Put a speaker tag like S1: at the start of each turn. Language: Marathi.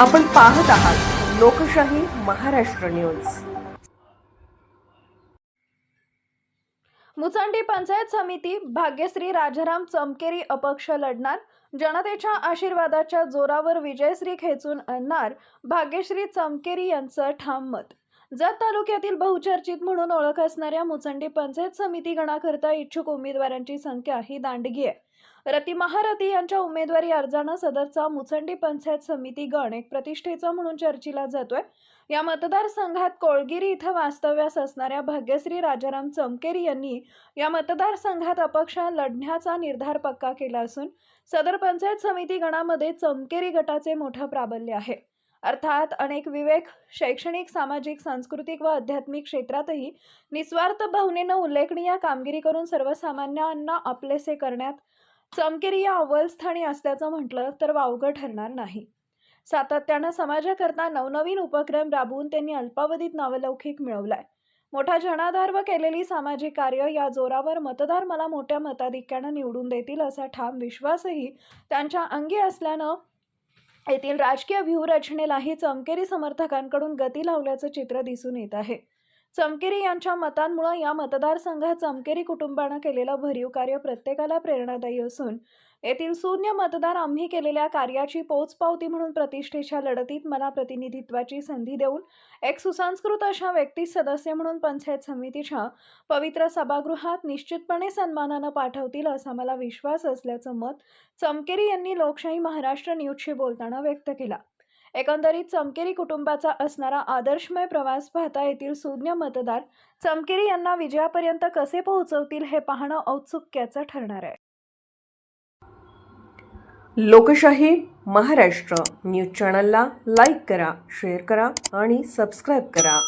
S1: आपण पाहत आहात लोकशाही महाराष्ट्र न्यूज.
S2: मुचंडी पंचायत समिती भाग्यश्री राजाराम चमकेरी अपक्ष लढणार. जनतेच्या आशीर्वादाच्या जोरावर विजयश्री खेचून आणणार भाग्यश्री चमकेरी यांचं ठाम मत जत तालुक्यातील बहुचर्चित म्हणून ओळख असणाऱ्या मुचंडी पंचायत समिती गणाकरता इच्छुक उमेदवारांची संख्या ही दांडगी आहे. रती महारथी यांच्या उमेदवारी अर्जानं सदरचा मुचंडी पंचायत समिती गण एक प्रतिष्ठेचा म्हणून चर्चिला जातोय. या मतदारसंघात कोळगिरी इथं वास्तव्यास असणाऱ्या भाग्यश्री राजाराम चमकेरी यांनी या मतदारसंघात अपक्ष लढण्याचा निर्धार पक्का केला असून सदर पंचायत समिती गणामध्ये चमकेरी गटाचे मोठं प्राबल्य आहे. अर्थात अनेक विवेक शैक्षणिक सामाजिक सांस्कृतिक व आध्यात्मिक क्षेत्रातही निस्वार्थ भावनेनं उल्लेखनीय कामगिरी करून सर्वसामान्यांना आपलेसे करण्यात चमकेरी या अव्वलस्थानी असल्याचं म्हटलं तर वावगं ठरणार नाही. सातत्यानं समाजाकरता नवनवीन उपक्रम राबवून त्यांनी अल्पावधीत नावलौकिक मिळवलाय. मोठा जनाधार व केलेली सामाजिक कार्य या जोरावर मतदार मला मोठ्या मताधिक्यानं निवडून देतील असा ठाम विश्वासही त्यांच्या अंगी असल्यानं येथील राजकीय व्यूहरचनेलाही चमकेरी समर्थकांकडून गती लावल्याचं चित्र दिसून येत आहे. चमकेरी यांच्या मतांमुळे या मतदारसंघात चमकेरी कुटुंबानं केलेलं भरीव कार्य प्रत्येकाला प्रेरणादायी असून येथील शून्य मतदार आम्ही केलेल्या कार्याची पोचपावती म्हणून प्रतिष्ठेच्या लढतीत मला प्रतिनिधित्वाची संधी देऊन एक सुसंस्कृत अशा व्यक्ती सदस्य म्हणून पंचायत समितीच्या पवित्र सभागृहात निश्चितपणे सन्मानानं पाठवतील असा मला विश्वास असल्याचं मत चमकेरी यांनी लोकशाही महाराष्ट्र न्यूजशी बोलताना व्यक्त केला. एकंदरीत चमकेरी कुटुंबाचा असणारा आदर्शमय प्रवास पाहता येथील सुज्ञ मतदार. चमकेरी यांना विजयापर्यंत कसे पोहोचवतील हे पाहणं औत्सुक्याचं ठरणार आहे.
S1: लोकशाही महाराष्ट्र न्यूज चॅनलला लाईक करा शेअर करा आणि सबस्क्राईब करा.